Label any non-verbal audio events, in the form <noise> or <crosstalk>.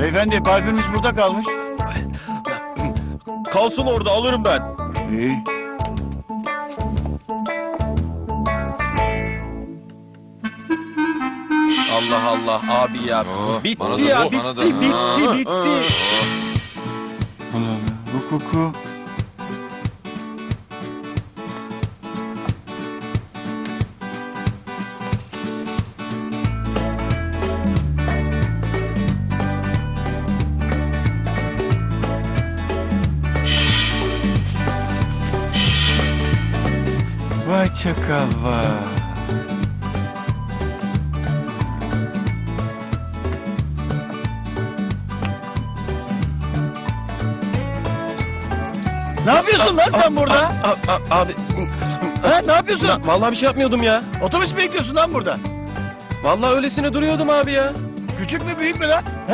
Beyefendi parfümümüz burada kalmış. Kalsın orada alırım ben. İyi. Allah Allah abi ya. Oh, bitti bana da, ya oh, bitti bana da. bitti bitti. Allah Allah. Bu koku. Vay çakal vay. Ne yapıyorsun lan sen burada? A- a- abi Ha, ne yapıyorsun? ya, vallahi bir şey yapmıyordum ya. Otobüs bekliyorsun lan burada. Vallahi öylesine duruyordum abi ya. Küçük mü büyük mü lan? <laughs>